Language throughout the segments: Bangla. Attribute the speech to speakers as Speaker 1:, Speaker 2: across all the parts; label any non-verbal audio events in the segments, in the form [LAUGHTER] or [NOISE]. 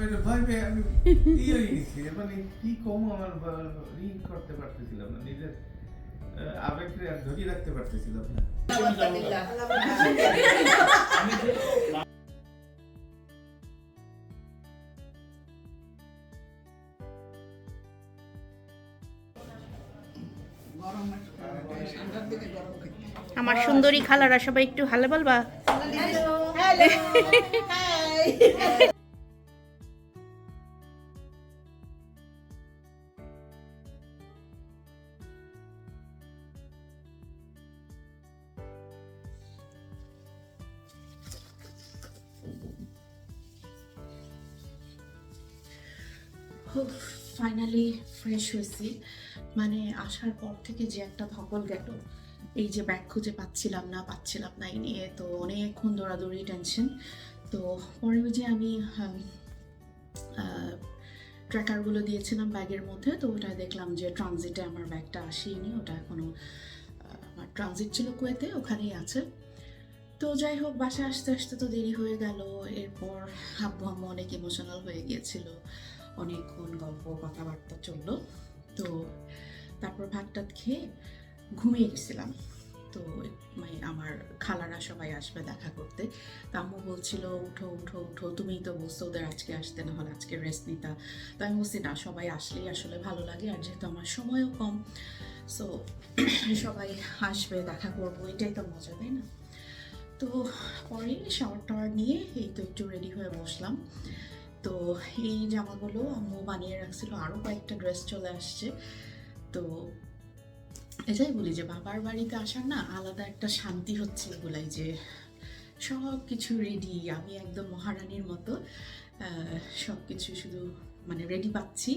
Speaker 1: মানে ভয় পেয়ে আমি ই হয়ে গেছি। মানে কি কম আমার রিং করতে পারতেছিলাম না নিজের আবেগকে আর ধরিয়ে রাখতে পারতেছিলাম না।
Speaker 2: আমার সুন্দরী খালারা সবাই একটু হালে বলবা
Speaker 3: ফাইনালি ফ্রেশ হয়েছি। মানে আসার পর থেকে যে একটা ধকল গেল। এই যে ব্যাগ খুঁজে পাচ্ছিলাম না পাচ্ছিলাম না, এই নিয়ে তো অনেকক্ষণ দৌড়াদৌড়ি টেনশন তো পরে ওই যে আমি ট্র্যাকারগুলো দিয়েছিলাম ব্যাগের মধ্যে, তো ওটা দেখলাম যে ট্রানজিটে আমার ব্যাগটা আসেনি, ওটা এখনও আমার ট্রানজিট ছিল কুয়েতে, ওখানেই আছে। তো যাই হোক, বাসায় আসতে আসতে তো দেরি হয়ে গেল। এরপর আব্বু আম্মু অনেক ইমোশনাল হয়ে গিয়েছিল। অনেকক্ষণ গল্প, কথাবার্তা চলল। তো তারপর ভাত টাত খেয়ে ঘুমিয়ে গেছিলাম। তো মানে আমার খালারা সবাই আসবে দেখা করতে। তো আম্মু বলছিল, উঠো উঠো উঠো। তুমিই তো বলছো ওদের আজকে আসতে না হলে আজকে রেস্ট নিতা। তো আমি বলছি, না, সবাই আসলেই আসলে ভালো লাগে, আর যেহেতু আমার সময়ও কম সো সবাই আসবে, দেখা করব, এটাই তো মজা, তাই না? তো পরে শাওয়ার টাওয়ার নিয়ে এই তো একটু রেডি হয়ে বসলাম। তো এই জামাগুলো আম্মু বানিয়ে রাখছিল আরও কয়েকটা ড্রেস চলে আসছে। তো এটাই বলি যে বাবার বাড়িতে আসার না আলাদা একটা শান্তি হচ্ছে এগুলাই যে সব কিছু রেডি আমি একদম মহারানীর মতো সব কিছু শুধু মানে রেডি পাচ্ছি।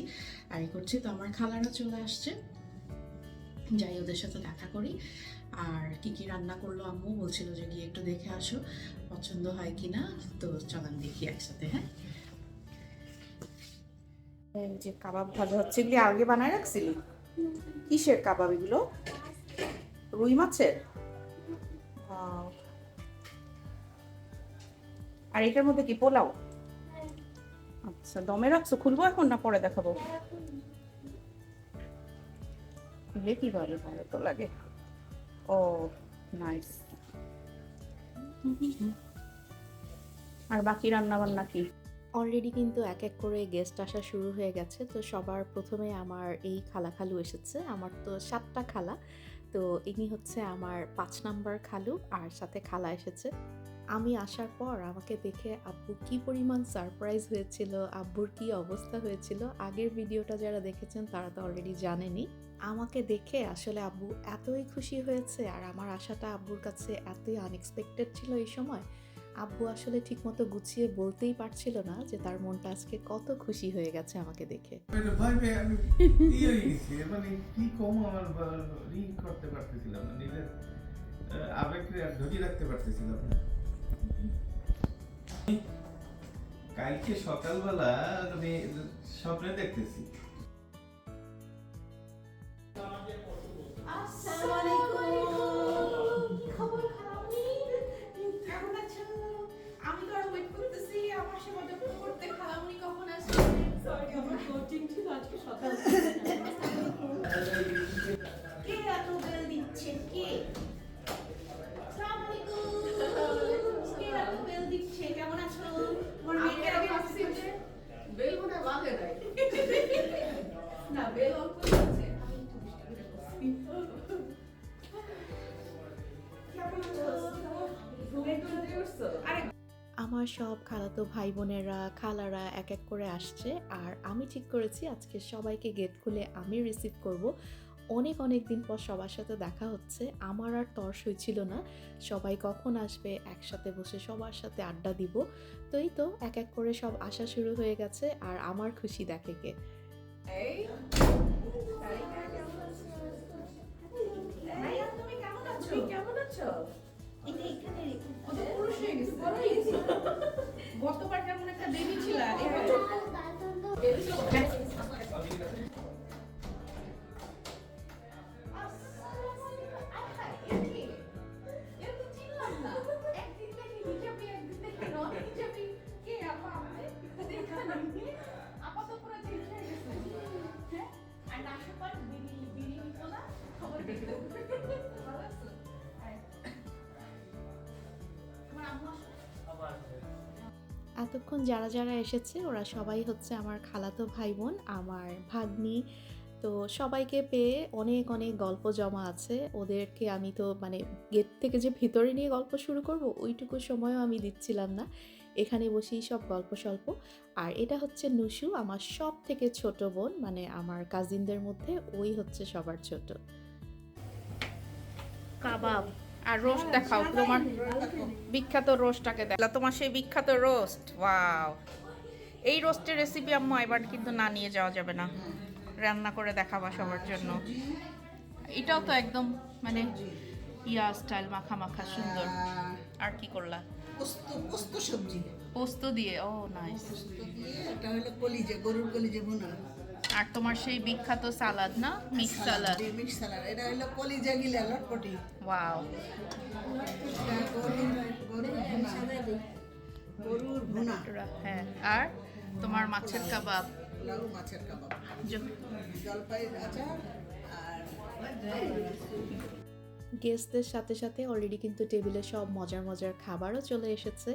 Speaker 3: আর করছি তো আমার খালারা চলে আসছে। যাই ওদের সাথে দেখা করি। আর কি কি রান্না করল আম্মু বলছিল যে গিয়ে একটু দেখে আসো, পছন্দ হয় কি না তো চলান দেখি একসাথে হ্যাঁ?
Speaker 2: যে কাবাব ভাজা হচ্ছে, এগুলি আগে বানায় রাখছিলি? কিসের কাবাব এগুলো? রুই মাছের. আর এটার মধ্যে কি, পোলাও? আচ্ছা দমে রাখছো? খুলবো এখন না পরে দেখাবো? খুলে কি ভালো ভালো তো লাগে। ও নাইস আর বাকি রান্না বান্না কি?
Speaker 3: অলরেডি কিন্তু এক এক করে গেস্ট আসা শুরু হয়ে গেছে। তো সবার প্রথমে আমার এই খালা খালু এসেছে। আমার তো সাতটা খালা। তো ইনি হচ্ছে আমার পাঁচ নাম্বার খালু আর সাথে খালা এসেছে। আমি আসার পর আমাকে দেখে, আব্বু, কি পরিমাণ সারপ্রাইজ হয়েছিল? আব্বুর কি অবস্থা হয়েছিল? আগের ভিডিওটা যারা দেখেছেন তারা তো অলরেডি জানেনি। আমাকে দেখে আসলে আব্বু এতই খুশি হয়েছে আর আমার আশাটা আব্বুর কাছে এতই আনএক্সপেক্টেড ছিল এই সময় আব্বু আসলে ঠিকমতো গুছিয়ে বলতেই পারছিল না যে তার মনটা আজকে কত খুশি হয়ে গেছে আমাকে দেখে।
Speaker 1: মানে মানে কালকে সকালবেলা আমি স্বপ্নে দেখতেছি।
Speaker 3: খালাতো ভাই বোনেরা খালারা এক এক করে আসছে। আর আমি ঠিক করেছি আজকে সবাইকে গেট খুলে আমি রিসিভ করব। অনেক অনেক দিন পর সবার সাথে দেখা হচ্ছে। আমার আর তর্স হয়েছিল না। সবাই কখন আসবে একসাথে বসে সবার সাথে আড্ডা দিব। তো এই তো এক এক করে সব আসা শুরু হয়ে গেছে। আর আমার খুশি দেখে কে।
Speaker 4: এই মাইয়া তুমি কেমন আছো? তুমি কেমন আছো? এটা এখানে গতবার কেমন একটা বেবি ছিল
Speaker 3: এতক্ষণ যারা যারা এসেছে, ওরা সবাই হচ্ছে আমার খালাতো ভাই বোন আমার ভাগ্নি। তো সবাইকে পেয়ে অনেক অনেক গল্প জমা আছে। ওদেরকে আমি তো মানে গেট থেকে যে ভিতরে নিয়ে গল্প শুরু করব, ওইটুকু সময়ও আমি দিচ্ছিলাম না। এখানে বসেই সব গল্প স্বল্প। আর এটা হচ্ছে নুসু, আমার সব থেকে ছোট বোন মানে আমার কাজিনদের মধ্যে, ওই হচ্ছে সবার ছোট।
Speaker 2: কাবাব। আর রোস্ট দেখাও তোমার বিখ্যাত রোস্টটাকে দেখো তোমার সেই বিখ্যাত রোস্ট ওয়াও এই রোস্টের রেসিপি আম্মা এবার কিন্তু না নিয়ে যাওয়া যাবে না। রান্না করে দেখাবা সবার জন্য। এটাও তো একদম মানে ইয়া স্টাইল মাখা মাখা সুন্দর। আর কি করলা?
Speaker 5: পোস্ত পোস্ত সবজি।
Speaker 2: পোস্ত দিয়ে ও নাইস
Speaker 5: পোস্ত দিয়ে এটা হলো কলিজা গরুর কলিজা ভুনা।
Speaker 2: আর তোমার সেই বিখ্যাত সালাদ না? মিক্স সালাদ
Speaker 5: মিক্স সালাড এটা হলো কলিজা গিলা লটপটি।
Speaker 2: ওয়াও।
Speaker 5: গরুর গরুর ভুনা।
Speaker 2: হ্যাঁ আর তোমার মাছের কাবাব।
Speaker 5: লাউ মাছের কাবাব। জলপাই আচার আর
Speaker 3: গেস্টদের সাথে সাথে অলরেডি কিন্তু টেবিলে সব মজার মজার খাবারও চলে এসেছে।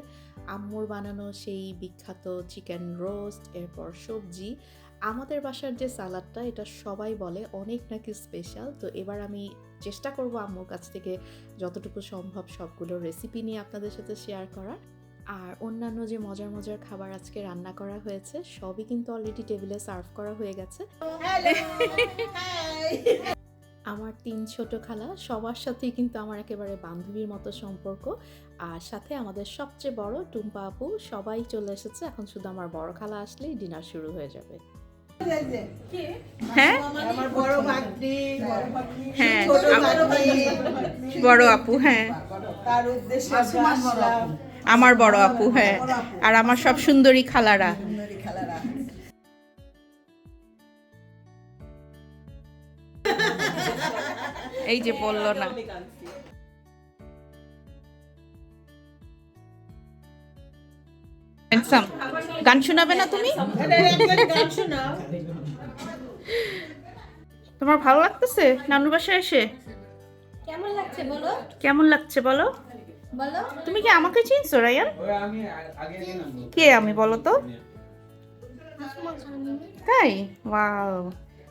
Speaker 3: আম্মুর বানানো সেই বিখ্যাত চিকেন রোস্ট এরপর সবজি আমাদের বাসার যে সালাডটা এটা সবাই বলে অনেক নাকি স্পেশাল তো এবার আমি চেষ্টা করব আম্মুর কাছ থেকে যতটুকু সম্ভব সবগুলো রেসিপি নিয়ে আপনাদের সাথে শেয়ার করার। আর অন্যান্য যে মজার মজার খাবার আজকে রান্না করা হয়েছে সবই কিন্তু অলরেডি টেবিলে সার্ভ করা হয়ে গেছে। আমার তিন ছোট খালা সবার সাথেই কিন্তু আমার একেবারে বান্ধবীর মতো সম্পর্ক। আর সাথে আমাদের সবচেয়ে বড় টুম্পা আপু সবাই চলে এসেছে। এখন শুধু আমার বড় খালা আসলেই ডিনার শুরু হয়ে যাবে।
Speaker 2: হ্যাঁ?
Speaker 5: আমার বড়
Speaker 2: হ্যাঁ
Speaker 5: ভাগ্নি
Speaker 2: বড় আপু হ্যাঁ।
Speaker 5: তার উদ্দেশ্যে আসলাম।
Speaker 2: আমার বড় আপু হ্যাঁ। আর আমার সব সুন্দরী খালারা। এই যে বলল না। [LAUGHS] Handsome. গান শোনাবে না তুমি? তোমার ভালো লাগতেছে? নানুর বাসায় এসে?
Speaker 4: কেমন লাগছে বলো?
Speaker 2: কেমন লাগছে বলো?
Speaker 4: বলো।
Speaker 2: তুমি কি আমাকে চিনছো রায়ান? কে আমি বলো তো? তাই? ওয়াও।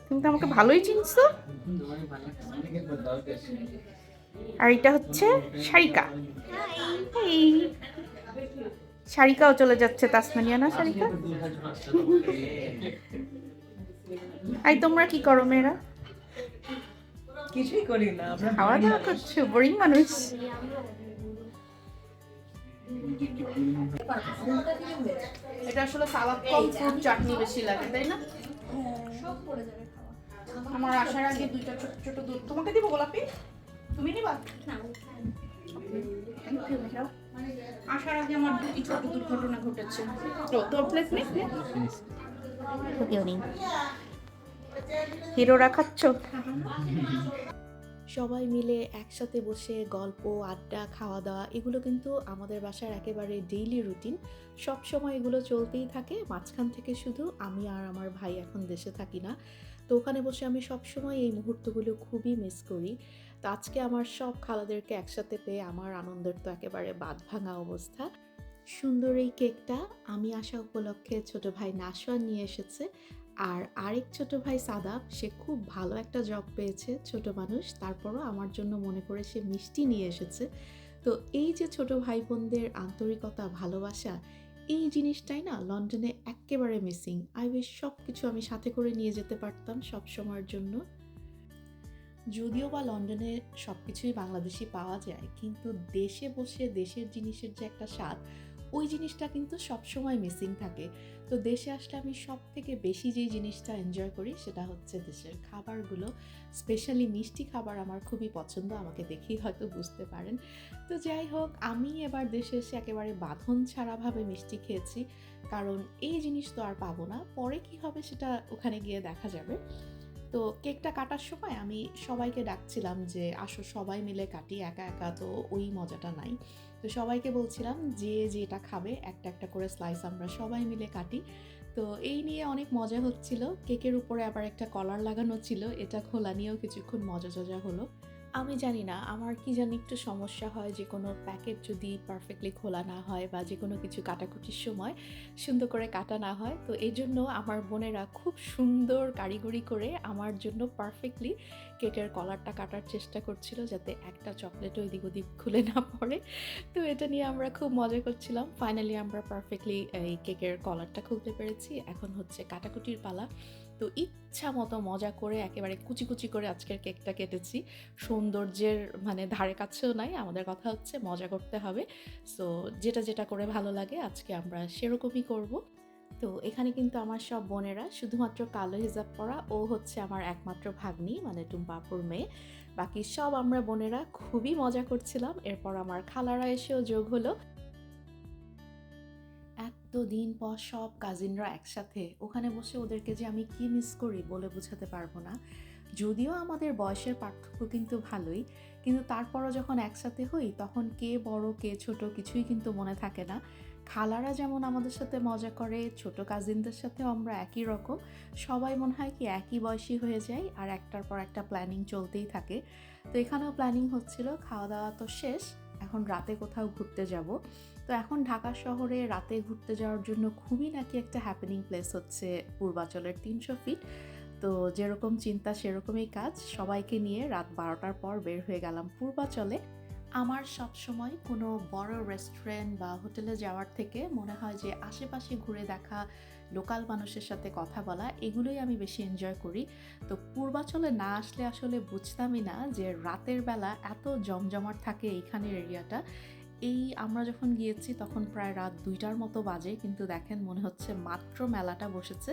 Speaker 2: তুমি তো আমাকে ভালোই চিনছো। আর এটা হচ্ছে শারিকা এই শারিকাও চলে যাচ্ছে তাসমানিয়া না শারিকা এই তোমরা কি করো মেয়েরা
Speaker 5: কিছুই করি না আমরা
Speaker 2: খাওয়া দাওয়া করছ বোরিং মানুষ এটা আসলে সালাদ কম ফ্রুট চাটনি বেশি লাগে তাই না
Speaker 4: সব পড়ে যাবে
Speaker 2: আমার আসার আগে দুইটা ছোট ছোট দুধ তোমাকে দিব গোলাপি তুমি নিবা আসার আগে আমার দুটি ছোট দুর্ঘটনা ঘটেছে। তো তোর প্লেট নেই? কেউ নেই। হিরোরা খাচ্ছ?
Speaker 3: সবাই মিলে একসাথে বসে গল্প আড্ডা খাওয়া দাওয়া এগুলো কিন্তু আমাদের বাসার একেবারে ডেইলি রুটিন সব সময় এগুলো চলতেই থাকে। মাঝখান থেকে শুধু আমি আর আমার ভাই এখন দেশে থাকি না। তো ওখানে বসে আমি সবসময় এই মুহূর্তগুলো খুবই মিস করি। তো আজকে আমার সব খালাদেরকে একসাথে পেয়ে আমার আনন্দের তো একেবারে বাদ ভাঙা অবস্থা। সুন্দর এই কেকটা আমি আসা উপলক্ষে ছোট ভাই নাসওয়ান নিয়ে এসেছে। আর আরেক ছোট ভাই সাদাব, সে খুব ভালো একটা জব পেয়েছে ছোট মানুষ, তারপরও আমার জন্য মনে করে সে মিষ্টি নিয়ে এসেছে। তো এই যে ছোট ভাই বোনদের আন্তরিকতা, ভালোবাসা, এই জিনিসটাই না লন্ডনে একেবারে মিসিং আই উইশ সব কিছু আমি সাথে করে নিয়ে যেতে পারতাম সব সময়ের জন্য। যদিও বা লন্ডনে সব কিছুই বাংলাদেশি পাওয়া যায়, কিন্তু দেশে বসে দেশের জিনিসের যে একটা স্বাদ, ওই জিনিসটা কিন্তু সবসময় মিসিং থাকে। তো দেশে আসলে আমি সব থেকে বেশি যেই জিনিসটা এনজয় করি সেটা হচ্ছে দেশের খাবারগুলো। স্পেশালি মিষ্টি খাবার আমার খুবই পছন্দ, আমাকে দেখেই হয়তো বুঝতে পারেন। তো যাই হোক, আমি এবার দেশে এসে একেবারে বাঁধন ছাড়াভাবে মিষ্টি খেয়েছি, কারণ এই জিনিস তো আর পাবো না। পরে কি হবে সেটা ওখানে গিয়ে দেখা যাবে। তো কেকটা কাটার সময় আমি সবাইকে ডাকছিলাম যে, আসো সবাই মিলে কাটি, একা একা তো ওই মজাটা নাই। তো সবাইকে বলছিলাম যে, যেটা খাবে, একটা একটা করে স্লাইস আমরা সবাই মিলে কাটি। তো এই নিয়ে অনেক মজা হচ্ছিল। কেকের উপরে আবার একটা কলার লাগানো ছিল। এটা খোলা নিয়েও কিছুক্ষণ মজা টজা হলো। আমি জানি না, আমার কি জানি একটু সমস্যা হয় যে কোনো প্যাকেট যদি পারফেক্টলি খোলা না হয় বা যে কোনো কিছু কাটাকুটির সময় সুন্দর করে কাটা না হয়, তো এই জন্য আমার বোনেরা খুব সুন্দর কারিগরি করে আমার জন্য পারফেক্টলি কেকের কলারটা কাটার চেষ্টা করছিল যাতে একটা চকলেট ওইদিক ওদিক খুলে না পড়ে। তো এটা নিয়ে আমরা খুব মজা করছিলাম। ফাইনালি আমরা পারফেক্টলি এই কেকের কলারটা খুলতে পেরেছি। এখন হচ্ছে কাটাকুটির পালা। তো ইচ্ছা মতো মজা করে একেবারে কুচি কুচি করে আজকের কেকটা কেটেছি। সৌন্দর্যের মানে ধারে কাছেও নাই। আমাদের কথা হচ্ছে মজা করতে হবে। সো যেটা যেটা করে ভালো লাগে আজকে আমরা সেরকমই করব। তো এখানে কিন্তু আমার সব বোনেরা শুধুমাত্র কালো হিজাব পরা, ও হচ্ছে আমার একমাত্র ভাগ্নি মানে টুম্পাপুর মেয়ে। বাকি সব আমরা বোনেরা খুবই মজা করছিলাম। এরপর আমার খালারা এসেও যোগ হলো। এতদিন পর সব কাজিনরা একসাথে, ওখানে বসে ওদেরকে যে আমি কি মিস করি বলে বোঝাতে পারব না। যদিও আমাদের বয়সের পার্থক্য কিন্তু ভালোই, কিন্তু তারপরও যখন একসাথে হই, তখন কে বড়, কে ছোট কিছুই কিন্তু মনে থাকে না। খালারা যেমন আমাদের সাথে মজা করে, ছোট কাজিনদের সাথেও আমরা একই রকম। সবাই মনে হয় কি একই বয়সী হয়ে যায় আর একটার পর একটা প্ল্যানিং চলতেই থাকে। তো এখানেও প্ল্যানিং হচ্ছিল খাওয়া দাওয়া তো শেষ, এখন রাতে কোথাও ঘুরতে যাব। তো এখন ঢাকা শহরে রাতে ঘুরতে যাওয়ার জন্য খুবই নাকি একটা হ্যাপেনিং প্লেস হচ্ছে পূর্বাচলের তিনশো ফিট তো যেরকম চিন্তা সেরকমই কাজ, সবাইকে নিয়ে রাত বারোটার পর বের হয়ে গেলাম পূর্বাচলে। আমার সব সময় কোনো বড় রেস্টুরেন্ট বা হোটেলে যাওয়ার থেকে মনে হয় যে আশেপাশে ঘুরে দেখা লোকাল মানুষের সাথে কথা বলা, এগুলোই আমি বেশি এনজয় করি। তো পূর্বাচলে না আসলে আসলে বুঝতামই না যে রাতের বেলা এত জমজমাট থাকে এইখানের এরিয়াটা এই আমরা যখন গিয়েছি তখন প্রায় রাত দুইটার মতো বাজে, কিন্তু দেখেন মনে হচ্ছে মাত্র মেলাটা বসেছে।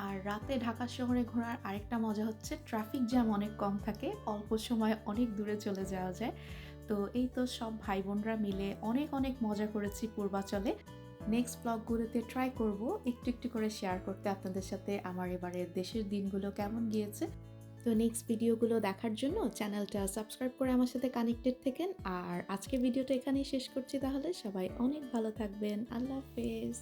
Speaker 3: আর রাতে ঢাকা শহরে ঘোরার আরেকটা মজা হচ্ছে ট্রাফিক জ্যাম অনেক কম থাকে, অল্প সময় অনেক দূরে চলে যাওয়া যায়। তো এই তো সব ভাই বোনরা মিলে অনেক অনেক মজা করেছি পূর্বাচলে। নেক্সট ব্লগগুলোতে ট্রাই করব একটু একটু করে শেয়ার করতে আপনাদের সাথে আমার এবারে দেশের দিনগুলো কেমন গিয়েছে। তো নেক্সট ভিডিওগুলো দেখার জন্য চ্যানেলটা সাবস্ক্রাইব করে আমার সাথে কানেক্টেড থেকেন। আর আজকের ভিডিওটা এখানেই শেষ করছি তাহলে সবাই অনেক ভালো থাকবেন। আল্লাহ হাফেজ।